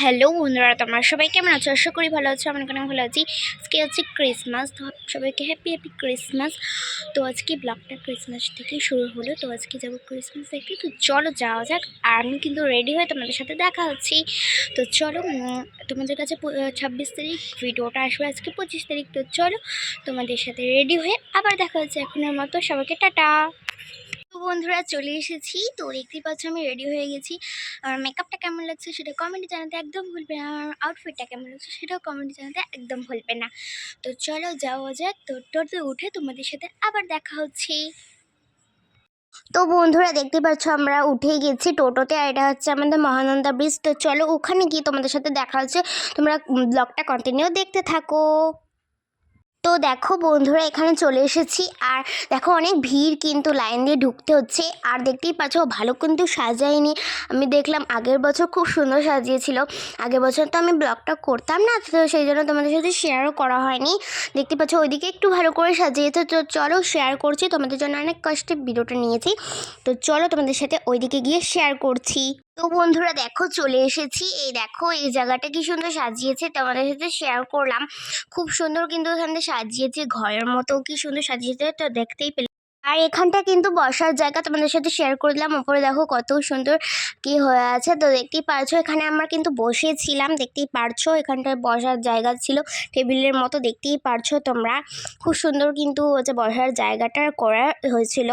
Hello বন্ধুরা, তোমরা সবাই কেমন আছো? আশা করি ভালো আছো আমার কেন ভালো আছি। আজকে হচ্ছে ক্রিসমাস তো সবাইকে হ্যাপি হ্যাপি ক্রিসমাস তো আজকে ব্লগটা ক্রিসমাস থেকে শুরু হলো, তো আজকে যাব ক্রিসমাস দেখতে। তো চলো যাওয়া যাক আর আমি কিন্তু রেডি হয়ে তোমাদের সাথে দেখা হচ্ছি। তো চলো তোমাদের কাছে ছাব্বিশ তারিখ, ভিডিওটা আসবে আজকে পঁচিশ তারিখ। তো চলো তোমাদের সাথে রেডি হয়ে আবার দেখা হচ্ছে এখনের মতো। সবাইকে টাটা! বন্ধুরা চলে এসেছি। তো দেখতেই পাচ্ছ আমি রেডি হয়ে গেছি। আর মেকআপটা কেমন লাগছে সেটা কমেন্টে জানাতে একদম ভুলবে না। আর আউটফিটটা কেমন লাগছে সেটাও কমেন্টে জানাতে একদম ভুলবে না। তো চলো যাওয়া যাক। তো টোটোতে উঠে তোমাদের সাথে আবার দেখা হচ্ছে। তো বন্ধুরা দেখতে পাচ্ছ আমরা উঠে গেছি টোটোতে আর এটা হচ্ছে আমাদের মহানন্দা ব্রিজ তো চলো ওখানে গিয়ে তোমাদের সাথে দেখা হচ্ছে। তোমরা ব্লগটা কন্টিনিউ দেখতে থাকো। তো দেখো বন্ধুরা, এখানে চলে এসেছি। আর দেখো অনেক ভিড় কিন্তু লাইন দিয়ে ঢুকতে হচ্ছে। আর দেখতেই পাচ্ছ, ভালো কিন্তু সাজায়নি। আমি দেখলাম আগের বছর খুব সুন্দর সাজিয়েছিল। আগের বছর তো আমি ব্লগটা করতাম না, তো সেই জন্য তোমাদের সাথে শেয়ারও করা হয়নি। দেখতে পাচ্ছ, ওইদিকে একটু ভালো করে সাজিয়েছে তো চলো শেয়ার করছি। তোমাদের জন্য অনেক কষ্টে ভিডিওটা নিয়েছি। তো চলো তোমাদের সাথে ওইদিকে গিয়ে শেয়ার করছি। তো বন্ধুরা, দেখো চলে এসেছি। এই দেখো, এই জায়গাটা কি সুন্দর সাজিয়েছে। তোমাদের সাথে শেয়ার করলাম। খুব সুন্দর কিন্তু এখানে সাজিয়েছে, ঘরের মতো কি সুন্দর সাজিয়েছে তো দেখতেই পেলে। আর এখানটা কিন্তু বসার জায়গা তোমাদের সাথে শেয়ার করে দিলাম ওপরে দেখো কত সুন্দর কি হয়ে আছে, তো দেখতেই পারছ এখানে আমরা কিন্তু বসেছিলাম, দেখতেই পারছ এখানটায় বসার জায়গা ছিল, টেবিলের মতো দেখতেই পারছ তোমরা। খুব সুন্দর কিন্তু হচ্ছে বসার জায়গাটা করা হয়েছিল।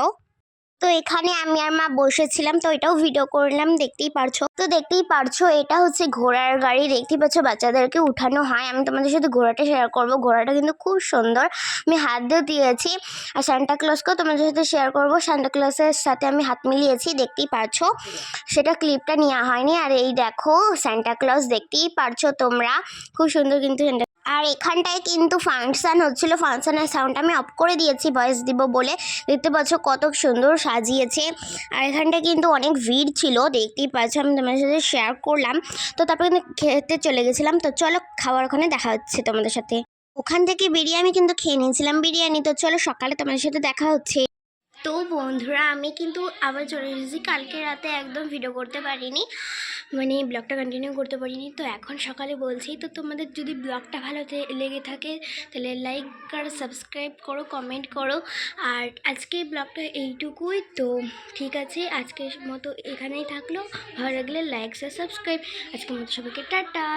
তো এখানে আমি আর মা বসেছিলাম, তো এটাও ভিডিও করলাম, দেখতেই পারছ। তো দেখতেই পারছ, এটা হচ্ছে ঘোড়ার গাড়ি, দেখতেই পাচ্ছ বাচ্চাদেরকে উঠানো হয়। আমি তোমাদের সাথে ঘোড়াটা শেয়ার করব। ঘোড়াটা কিন্তু খুব সুন্দর। আমি হাত দিয়ে দিয়েছি। আর সান্টা ক্লসকেও তোমাদের সাথে শেয়ার করব। সান্টা ক্লসের সাথে আমি হাত মিলিয়েছি, দেখতেই পারছ। সেটা ক্লিপটা নেওয়া হয়নি। আর এই দেখো সান্টা ক্লস দেখতেই পারছ তোমরা। খুব সুন্দর কিন্তু আর এখানটায় কিন্তু ফাংশন হচ্ছিল। ফাংশনের সাউন্ড আমি অফ করে দিয়েছি ভয়েস দিব বলে। দেখতে পাচ্ছ কত সুন্দর সাজিয়েছে। আর এখানটায় কিন্তু অনেক ভিড় ছিল, দেখতেই পাচ্ছ। আমি তোমাদের সাথে শেয়ার করলাম। তো তারপরে কিন্তু খেতে চলে গেছিলাম। তো চলো খাওয়ার ওখানে দেখা হচ্ছে তোমাদের সাথে। ওখান থেকে বিরিয়ানি কিন্তু খেয়ে নিয়েছিলাম বিরিয়ানি। তো চলো সকালে তোমাদের সাথে দেখা হচ্ছে। তো বন্ধুরা, আমি কিন্তু আবার চলে এসেছি। কালকে রাতে একদম ভিডিও করতে পারিনি। মানে ব্লগটা কন্টিনিউ করতে পারিনি। তো এখন সকালে বলছি, তো তোমাদের যদি ব্লগটা ভালো লেগে থাকে, তাহলে লাইক আর সাবস্ক্রাইব করো কমেন্ট করো। আর আজকে ব্লগটা এইটুকুই, তো ঠিক আছে, আজকের মতো এখানেই থাকল। ভালো লাগলে লাইক আর সাবস্ক্রাইব আজকের মতো সবাইকে টাটা।